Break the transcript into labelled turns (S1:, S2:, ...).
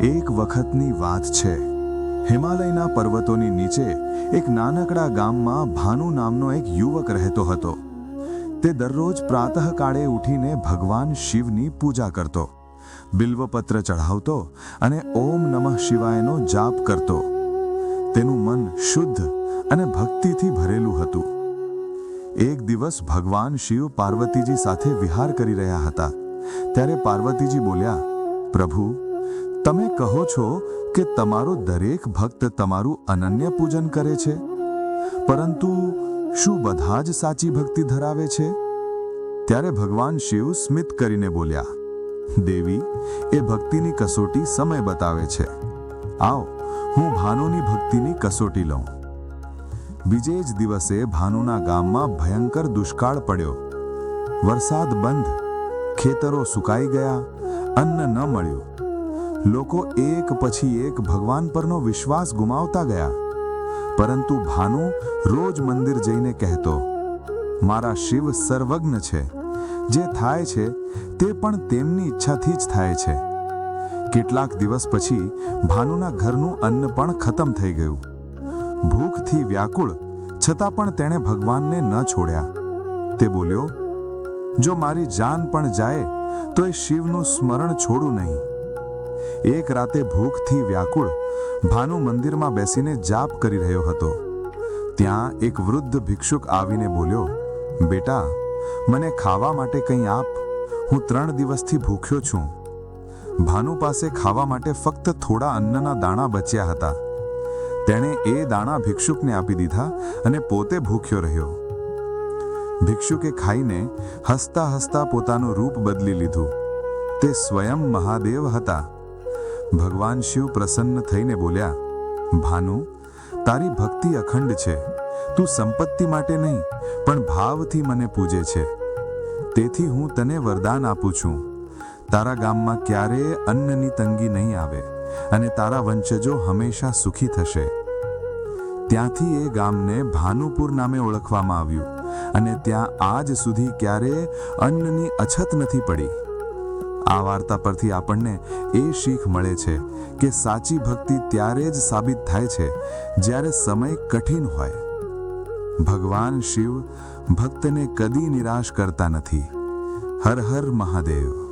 S1: એક વખતની વાત છે. હિમાલયના પર્વતોની નીચે એક નાનકડા ગામમાં ભાનુ નામનો એક યુવક રહેતો હતો. તે દરરોજ પ્રાતઃકાળે ઉઠીને ભગવાન શિવની પૂજા કરતો, બિલ્વપત્ર ચઢાવતો અને ઓમ નમઃ શિવાયનો જાપ કરતો. તેનું મન શુદ્ધ અને ભક્તિથી ભરેલું હતું. એક દિવસ ભગવાન શિવ પાર્વતીજી સાથે વિહાર કરી રહ્યા હતા. ત્યારે પાર્વતીજી બોલ્યા, પ્રભુ, તમે કહો છો કે તમારો દરેક ભક્ત તમારું અનન્ય પૂજન કરે છે, પરંતુ શું બધા જ સાચી ભક્તિ ધરાવે છે? ત્યારે ભગવાન શિવ સ્મિત કરીને બોલ્યા, દેવી, એ ભક્તિની કસોટી સમય બતાવે છે. આવ, હું ભાનુની ભક્તિની કસોટી લઉં. બીજે જ દિવસે ભાનુના ગામમાં ભયંકર દુષ્કાળ પડ્યો. વરસાદ બંધ. ખેતરો સુકાઈ ગયા, અન્ન ન મળ્યું. લોકો એક પછી એક ભગવાન પરનો વિશ્વાસ ગુમાવતા ગયા. પરંતુ ભાનુ રોજ મંદિર જઈને કહેતો, મારા શિવ સર્વજ્ઞ છે. જે થાય છે તે પણ તેમની ઈચ્છાથી જ થાય છે. કેટલાક દિવસ પછી ભાનુના ઘરનું અન્ન પણ ખતમ થઈ ગયું. ભૂખથી વ્યાકુળ, છતાં પણ તેણે ભગવાનને ન છોડ્યા. તે બોલ્યો જો મારી જાન પણ જાય, તો એ શિવનું સ્મરણ છોડું નહીં. એક રાતે ભૂખથી વ્યાકુળ ભાનુ મંદિરમાં બેસીને જાપ કરી રહ્યો હતો. ત્યાં એક વૃદ્ધ ભિક્ષુક આવીને બોલ્યો, બેટા, મને ખાવા માટે કંઈ આપ. હું ત્રણ દિવસથી ભૂખ્યો છું. ભાનુ પાસે ખાવા માટે ફક્ત થોડા અન્નના દાણા બચ્યા હતા. તેણે એ દાણા ભિક્ષુકને આપી દીધા અને પોતે ભૂખ્યો રહ્યો. ભિક્ષુકે ખાઈને હસતા હસતા પોતાનું રૂપ બદલી લીધું. તે સ્વયં મહાદેવ હતા. ભગવાન શિવ પ્રસન્ન થઈને બોલ્યા, ભાનુ, તારી ભક્તિ અખંડ છે. તું સંપત્તિ માટે નહીં, પણ ભાવથી મને પૂજે છે. તેથી હું તને વરદાન આપું છું. તારા ગામમાં ક્યારેય અન્નની તંગી નહીં આવે અને તારા વંશજો હંમેશા સુખી થશે. ત્યાંથી એ ગામને ભાનુપુર નામે ઓળખવામાં આવ્યું. અને ત્યાં આજ સુધી ક્યારેય અન્નની અછત નથી પડી. આ વાર્તા પરથી આપણને એ શીખ મળે છે કે સાચી ભક્તિ ત્યારે જ સાબિત થાય છે જ્યારે સમય કઠિન હોય. ભગવાન શિવ ભક્તને કદી નિરાશ કરતા નથી. હર હર મહાદેવ.